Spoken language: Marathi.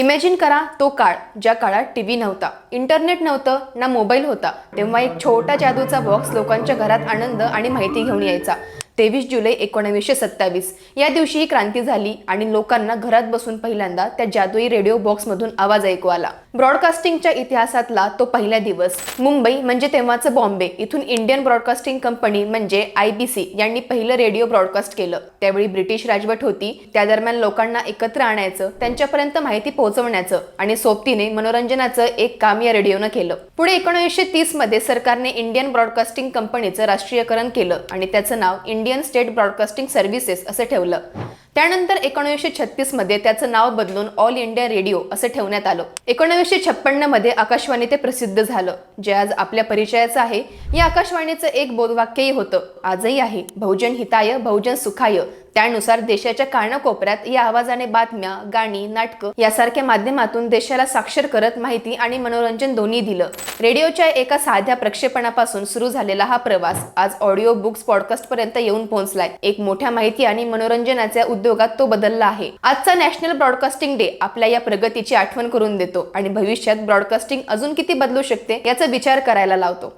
इमॅजिन करा तो काळ ज्या काळात टी व्ही नव्हता इंटरनेट नव्हतं ना मोबाईल होता तेव्हा एक छोटा जादूचा बॉक्स लोकांच्या घरात आनंद आणि माहिती घेऊन यायचा. तेवीस जुलै एकोणवीसशे सत्तावीस. या दिवशी ही क्रांती झाली आणि लोकांना घरात बसून पहिल्यांदा त्या जादुई रेडिओ बॉक्समधून आवाज ऐकू आला. ब्रॉडकास्टिंगच्या इतिहासातला तो पहिला दिवस. मुंबई म्हणजे तेव्हाचं बॉम्बे. इथून इंडियन ब्रॉडकास्टिंग कंपनी म्हणजे आय बी सी यांनी पहिलं रेडिओ ब्रॉडकास्ट केलं. त्यावेळी ब्रिटिश राजवट होती. त्या दरम्यान लोकांना एकत्र आणायचं त्यांच्यापर्यंत माहिती पोहोचवण्याचं आणि सोबतीने मनोरंजनाचं एक काम या रेडिओनं केलं. पुढे एकोणीसशे तीसमध्ये सरकारने इंडियन ब्रॉडकास्टिंग कंपनीचं राष्ट्रीयकरण केलं आणि त्याचं नाव इंडियन स्टेट ब्रॉडकास्टिंग सर्व्हिसेस असं ठेवलं. त्यानंतर एकोणीसशे छत्तीसमध्ये त्याचं नाव बदलून ऑल इंडिया रेडिओ असं ठेवण्यात आलं. एकोणीसशे छप्पन्नमध्ये आकाशवाणी ते प्रसिद्ध झालं. जे आज आपल्या परिचयाचं आहे. या आकाशवाणीचं एक बोधवाक्यही होतं. आजही आहे. बहुजन हिताय बहुजन सुखाय. त्यानुसार देशाच्या कानाकोपऱ्यात या आवाजाने बातम्या गाणी नाटकं यासारख्या माध्यमातून देशाला साक्षर करत माहिती आणि मनोरंजन दोन्ही दिलं. रेडिओच्या एका साध्या प्रक्षेपणापासून सुरू झालेला हा प्रवास आज ऑडिओ बुक्स पॉडकास्ट पर्यंत येऊन पोहोचलाय. एक मोठ्या माहिती आणि मनोरंजनाच्या उद्योगात तो बदलला आहे. आजचा नॅशनल ब्रॉडकास्टिंग डे आपल्या या प्रगतीची आठवण करून देतो आणि भविष्यात ब्रॉडकास्टिंग अजून किती बदलू शकते याचा विचार करायला लावतो.